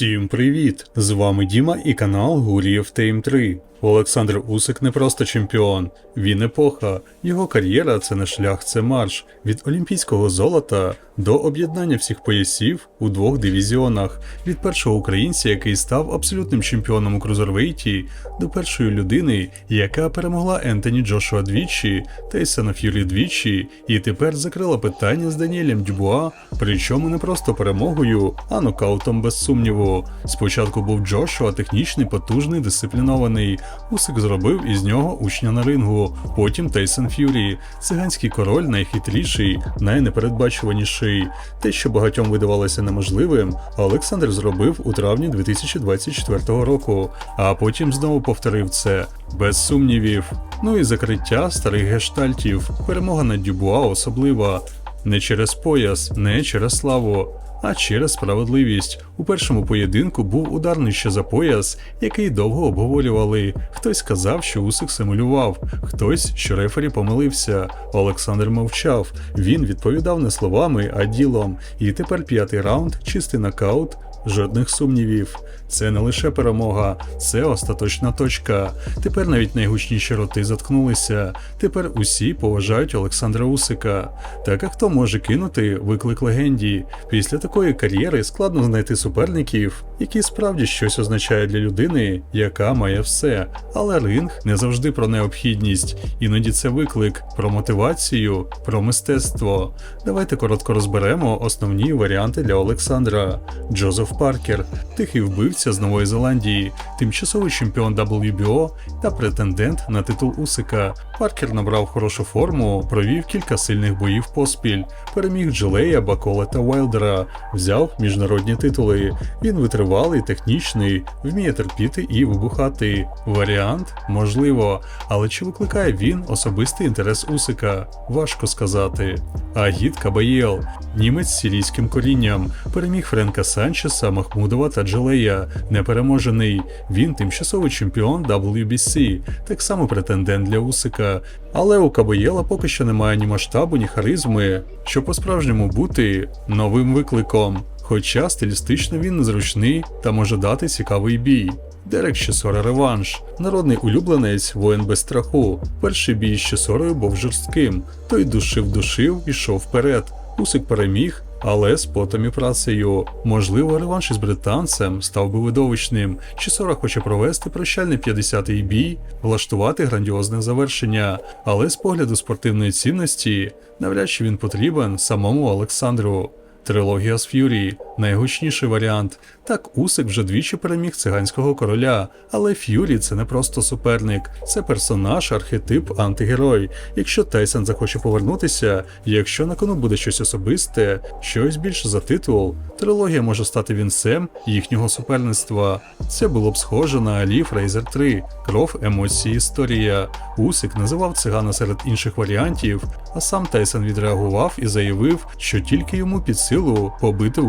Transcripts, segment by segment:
Всім привіт! З вами Діма і канал Гурієв Тейм 3. Олександр Усик не просто чемпіон, він епоха. Його кар'єра це не шлях, це марш від олімпійського золота до об'єднання всіх поясів у двох дивізіонах, від першого українця, який став абсолютним чемпіоном у крузервейті, до першої людини, яка перемогла Ентоні Джошуа двічі, Тейсона Ф'юрі двічі, і тепер закрила питання з Даніелем Дюбуа, причому не просто перемогою, а нокаутом без сумніву. Спочатку був Джошуа технічний, потужний, дисциплінований. Усик зробив із нього учня на рингу. Потім Тейсон Ф'юрі, циганський король найхитріший, найнепередбачуваніший. Те, що багатьом видавалося неможливим, Олександр зробив у травні 2024 року, а потім знову повторив це без сумнівів. Ну і закриття старих гештальтів. Перемога над Дюбуа особлива. Не через пояс, не через славу, а через справедливість. У першому поєдинку був удар нижче за пояс, який довго обговорювали. Хтось сказав, що Усик симулював, хтось, що рефері помилився. Олександр мовчав. Він відповідав не словами, а ділом. І тепер п'ятий раунд, чистий нокаут. Жодних сумнівів. Це не лише перемога, це остаточна точка. Тепер навіть найгучніші роти заткнулися. Тепер усі поважають Олександра Усика. Так а хто може кинути виклик легенді? Після такої кар'єри складно знайти суперників, які справді щось означають для людини, яка має все. Але ринг не завжди про необхідність. Іноді це виклик про мотивацію, про мистецтво. Давайте коротко розберемо основні варіанти для Олександра. Джозеф Паркер, тихий вбивця з Нової Зеландії, тимчасовий чемпіон WBO та претендент на титул Усика. Паркер набрав хорошу форму, провів кілька сильних боїв поспіль, переміг Джилея, Бакола та Уайлдера, взяв міжнародні титули. Він витривалий, технічний, вміє терпіти і вибухати. Варіант можливо, але чи викликає він особистий інтерес Усика? Важко сказати. Агіт Кабаєл, німець з сирійським корінням, переміг Френка Санчеса, Махмудова та Джилея, непереможений. Він тимчасовий чемпіон WBC, так само претендент для Усика. Але у Кабаєла поки що немає ні масштабу, ні харизми, щоб по-справжньому бути новим викликом. Хоча стилістично він незручний та може дати цікавий бій. Дерек Щесора реванш, народний улюбленець, воїн без страху. Перший бій з Щесорою був жорстким. Той душив душив і йшов вперед. Усик переміг, але з потом і працею. Можливо, реванш із британцем став би видовищним. чи Сора хоче провести прощальний 50-й бій, влаштувати грандіозне завершення, але з погляду спортивної цінності навряд чи він потрібен самому Олександру. Трилогія з Ф'юрі найгучніший варіант. Так Усик вже двічі переміг циганського короля, але Ф'юрі це не просто суперник, це персонаж, архетип, антигерой. Якщо Тайсон захоче повернутися, якщо на кону буде щось особисте, щось більше за титул, трилогія може стати вінцем їхнього суперництва. Це було б схоже на Алі Фрейзер 3, кров, емоції, історія. Усик називав цигана серед інших варіантів, а сам Тайсон відреагував і заявив, що тільки йому під силу побити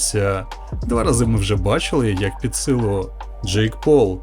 українця. Два рази ми вже бачили, як під силу. Джейк Пол.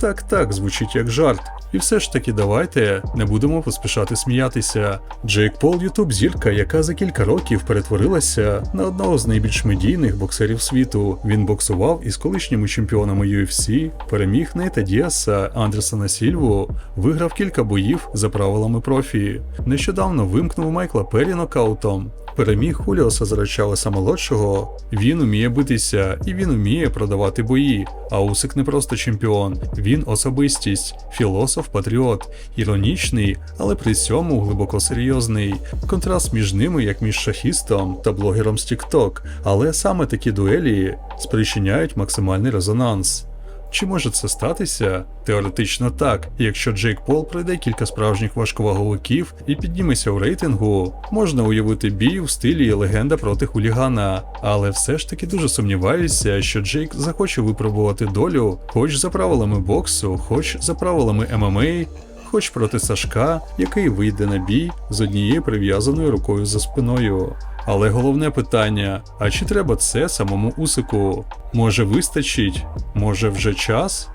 Так, так, звучить як жарт. І все ж таки давайте не будемо поспішати сміятися. Джейк Пол Ютуб зірка, яка за кілька років перетворилася на одного з найбільш медійних боксерів світу. Він боксував із колишніми чемпіонами UFC, переміг Нейта Діаса, Андерсона Сільву, виграв кілька боїв за правилами профі. Нещодавно вимкнув Майкла Перрі нокаутом. Переміг Хуліоса Зарачалеса молодшого. Він уміє битися і він уміє продавати бої. А Усик не просто чемпіон, він особистість, філософ, патріот, іронічний, але при цьому глибоко серйозний. Контраст між ними, як між шахістом та блогером з TikTok. Але саме такі дуелі спричиняють максимальний резонанс. Чи може це статися? Теоретично так. Якщо Джейк Пол пройде кілька справжніх важковаговиків і підніметься у рейтингу, можна уявити бій у стилі легенда проти хулігана. Але все ж таки дуже сумніваюся, що Джейк захоче випробувати долю, хоч за правилами боксу, хоч за правилами ММА, хоч проти Сашка, який вийде на бій з однією прив'язаною рукою за спиною. Але головне питання: а чи треба це самому Усику? Може вистачить? Може вже час?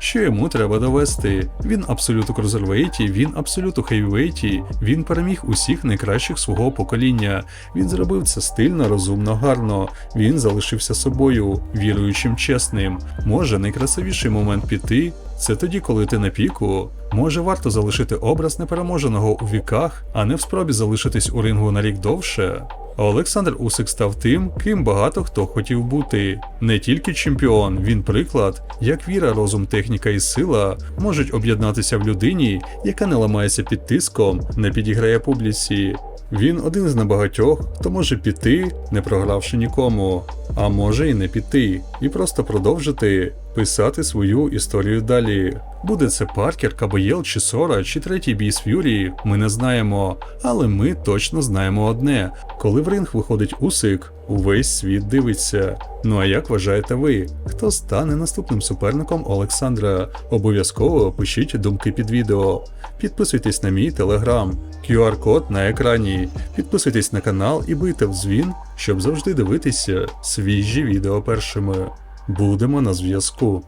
що йому треба довести. Він абсолют у крузервейті, він абсолют у хейвейті, він переміг усіх найкращих свого покоління. Він зробив це стильно, розумно, гарно. Він залишився собою, віруючим, чесним. Може, найкрасивіший момент піти це тоді, коли ти на піку. Може, варто залишити образ непереможеного у віках, а не в спробі залишитись у рингу на рік довше. Олександр Усик став тим, ким багато хто хотів бути. Не тільки чемпіон, він приклад, як віра, розум, техніка і сила можуть об'єднатися в людині, яка не ламається під тиском, не підіграє публіці. Він один з небагатьох, хто може піти, не програвши нікому, а може і не піти, і просто продовжити писати свою історію далі. Буде це Паркер, Кабоєл чи Сора, чи третій бій з Ф'юрі, ми не знаємо, але ми точно знаємо одне: коли в ринг виходить Усик, увесь світ дивиться. Ну а як вважаєте ви, хто стане наступним суперником Олександра? Обов'язково пишіть думки під відео. Підписуйтесь на мій телеграм, QR-код на екрані. Підписуйтесь на канал і бийте в дзвін, щоб завжди дивитися свіжі відео першими. Будемо на зв'язку.